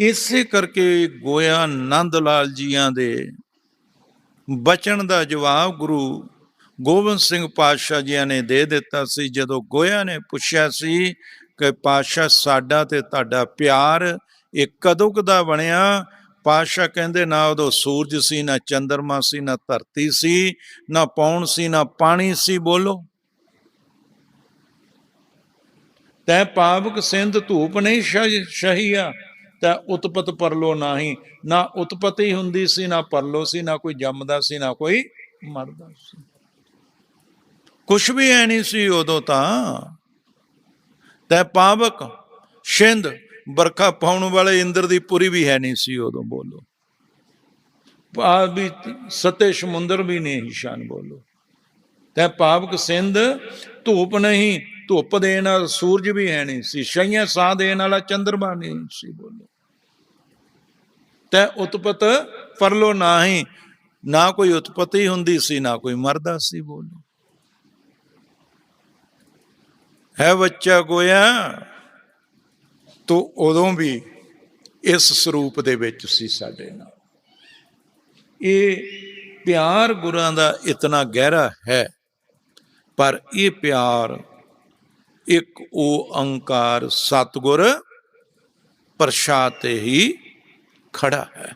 ਇਸੇ ਕਰਕੇ ਗੋਇਆ ਨੰਦ ਲਾਲ ਜੀਆਂ ਦੇ ਬਚਨ ਦਾ ਜਵਾਬ ਗੁਰੂ ਗੋਬਿੰਦ ਸਿੰਘ ਪਾਤਸ਼ਾਹ ਜੀਆਂ ਨੇ ਦੇ ਦਿੱਤਾ ਸੀ। ਜਦੋਂ ਗੋਇਆ ਨੇ ਪੁੱਛਿਆ ਸੀ ਕਿ ਪਾਤਸ਼ਾਹ, ਸਾਡਾ ਤੇ ਤੁਹਾਡਾ ਪਿਆਰ ਇਹ ਕਦੋਂ ਕਦਾ ਬਣਿਆ? ਪਾਤਸ਼ਾਹ ਕਹਿੰਦੇ, ਨਾ ਉਦੋਂ ਸੂਰਜ ਸੀ, ਨਾ ਚੰਦਰਮਾ ਸੀ, ਨਾ ਧਰਤੀ ਸੀ, ਨਾ ਪੌਣ ਸੀ, ਨਾ ਪਾਣੀ ਸੀ, ਬੋਲੋ। ਤੈ ਪਾਵਕ ਸਿੰਧ ਧੂਪ ਨਹੀਂ ਸ਼ਹ- ਸ਼ਹੀਆ। ਤੈ ਉਤਪਤ ਪਰਲੋ ਨਾਹੀ। ਨਾ ਉਤਪਤੀ ਹੁੰਦੀ ਸੀ, ਨਾ ਪਰਲੋ ਸੀ, ਨਾ ਕੋਈ ਜੰਮਦਾ ਸੀ, ਨਾ ਕੋਈ ਮਰਦਾ ਸੀ। ਕੁਛ ਵੀ ਐ ਨਹੀਂ ਸੀ ਉਦੋਂ ਤਾਂ। ਤੈ ਪਾਵਕ ਸਿੰਧ ਬਰਖਾ ਪਾਉਣ ਵਾਲੇ ਇੰਦਰ ਦੀ ਪੁਰੀ ਵੀ ਹੈ ਨਹੀਂ ਸੀ ਉਦੋਂ ਬੋਲੋ। ਆ ਵੀ ਸਤੇ ਸਮੁੰਦਰ ਵੀ ਨਹੀਂ ਈਸ਼ਾਨ ਬੋਲੋ। ਤੈ ਪਾਵਕ, ਸਿੰਧ, ਧੂਪ ਨਹੀਂ, ਧੁੱਪ ਦੇਣ ਵਾਲਾ ਸੂਰਜ ਵੀ ਹੈ ਨਹੀਂ ਸੀ। ਛਈਆਂ ਸਾਹ ਦੇਣ ਵਾਲਾ ਚੰਦਰਮਾ ਨਹੀਂ ਸੀ ਬੋਲੋ। ਤੈ ਉਤਪਤ ਪਰਲੋ ਨਾਹੀ। ਨਾ ਕੋਈ ਉਤਪਤੀ ਹੁੰਦੀ ਸੀ, ਨਾ ਕੋਈ ਮਰਦਾ ਸੀ, ਬੋਲੋ। ਹੈ ਬੱਚਾ ਗੋਇਆ, ਤੋ ਉਦੋਂ ਵੀ ਇਸ ਸਰੂਪ ਦੇ ਵਿੱਚ ਸੀ ਸਾਡੇ ਨਾਲ। ਇਹ ਪਿਆਰ ਗੁਰਾਂ ਦਾ ਇਤਨਾ ਗਹਿਰਾ ਹੈ, ਪਰ ਇਹ ਪਿਆਰ ਇੱਕ ਓੰਕਾਰ ਸਤਗੁਰ ਪ੍ਰਸ਼ਾਦ ਤੇ ਹੀ ਖੜਾ ਹੈ।